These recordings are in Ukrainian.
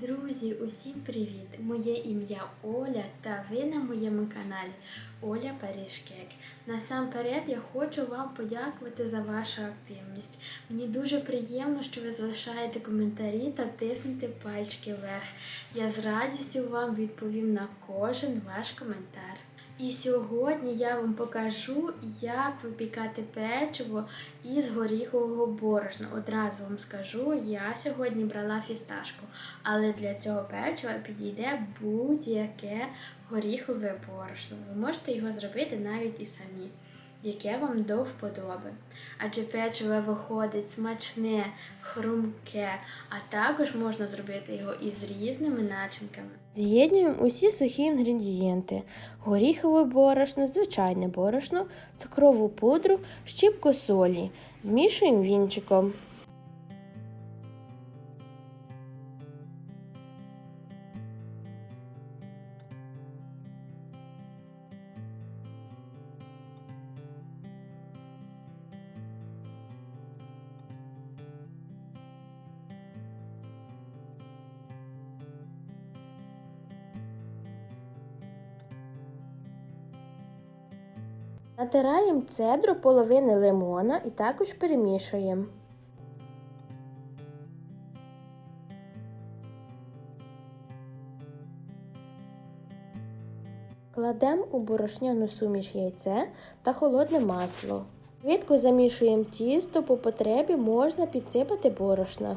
Друзі, усім привіт! Моє ім'я Оля та ви на моєму каналі Оля Парішкек. Насамперед я хочу вам подякувати за вашу активність. Мені дуже приємно, що ви залишаєте коментарі та тиснете пальчики вверх. Я з радістю вам відповім на кожен ваш коментар. І сьогодні я вам покажу, як випікати печиво із горіхового борошна. Одразу вам скажу, я сьогодні брала фісташку, але для цього печива підійде будь-яке горіхове борошно. Ви можете його зробити навіть і самі, яке вам до вподоби. Адже печиво виходить смачне, хрумке, а також можна зробити його із різними начинками. З'єднуємо усі сухі інгредієнти: горіхове борошно, звичайне борошно, цукрову пудру, щіпку солі. Змішуємо вінчиком. Натираємо цедру половини лимона і також перемішуємо. Кладемо у борошняну суміш яйце та холодне масло. Швидко замішуємо тісто, по потребі можна підсипати борошна.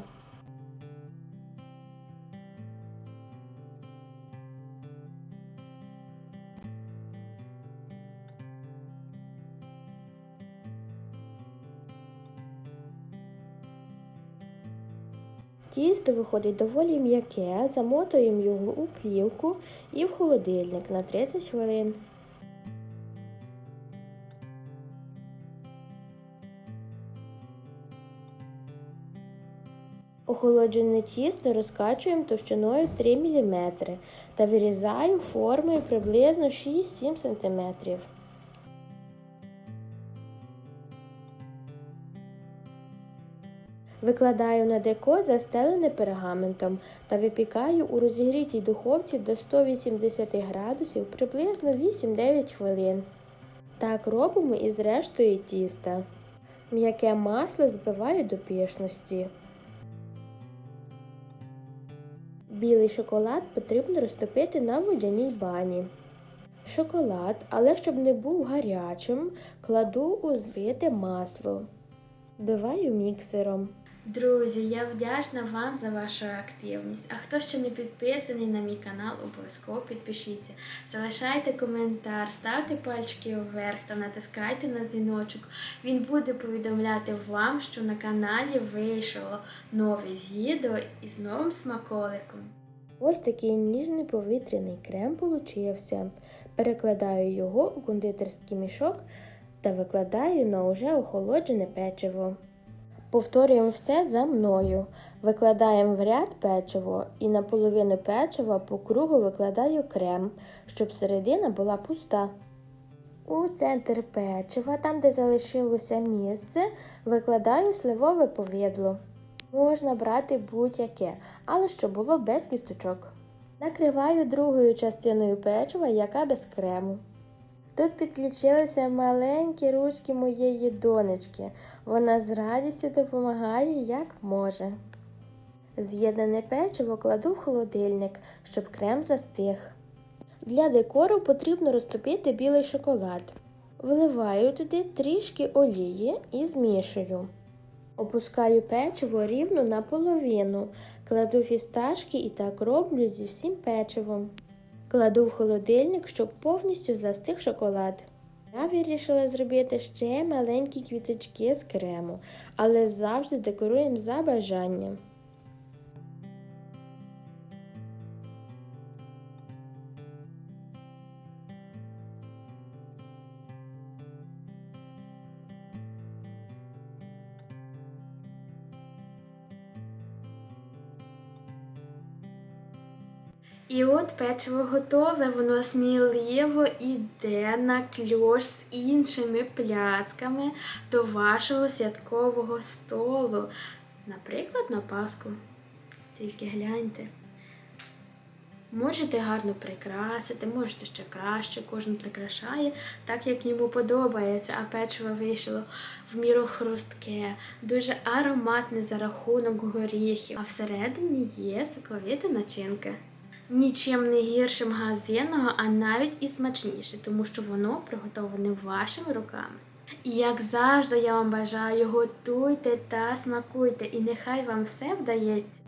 Тісто виходить доволі м'яке, замотуємо його у плівку і в холодильник на 30 хвилин. Охолоджене тісто розкачуємо товщиною 3 мм та вирізаю формою приблизно 6-7 см. Викладаю на деко застелене пергаментом та випікаю у розігрітій духовці до 180 градусів приблизно 8-9 хвилин. Так робимо і з рештою тіста. М'яке масло збиваю до пишності. Білий шоколад потрібно розтопити на водяній бані. Шоколад, але щоб не був гарячим, кладу у збите масло. Збиваю міксером. Друзі, я вдячна вам за вашу активність. А хто ще не підписаний на мій канал, обов'язково підпишіться. Залишайте коментар, ставте пальчики вверх та натискайте на дзвіночок. Він буде повідомляти вам, що на каналі вийшло нове відео із новим смаколиком. Ось такий ніжний повітряний крем получився. Перекладаю його у кондитерський мішок та викладаю на уже охолоджене печиво. Повторюємо все за мною. Викладаємо в ряд печиво і на половину печива по кругу викладаю крем, щоб середина була пуста. У центр печива, там де залишилося місце, викладаю сливове повідло. Можна брати будь-яке, але щоб було без кісточок. Накриваю другою частиною печива, яка без крему. Тут підключилися маленькі ручки моєї донечки. Вона з радістю допомагає, як може. З'єднане печиво кладу в холодильник, щоб крем застиг. Для декору потрібно розтопити білий шоколад. Вливаю туди трішки олії і змішую. Опускаю печиво рівно наполовину, кладу фісташки і так роблю зі всім печивом. Кладу в холодильник, щоб повністю застиг шоколад. Я вирішила зробити ще маленькі квіточки з крему, але завжди декоруємо за бажанням. І от печиво готове, воно сміливо йде на кльош з іншими пляцками до вашого святкового столу. Наприклад, на Пасху. Тільки гляньте. Можете гарно прикрасити, можете ще краще, кожен прикрашає так, як йому подобається, а печиво вийшло в міру хрустке, дуже ароматне за рахунок горіхів, а всередині є соковита начинка. Нічим не гіршим магазинного, а навіть і смачніше, тому що воно приготовлене вашими руками. І як завжди, я вам бажаю, готуйте та смакуйте, і нехай вам все вдається.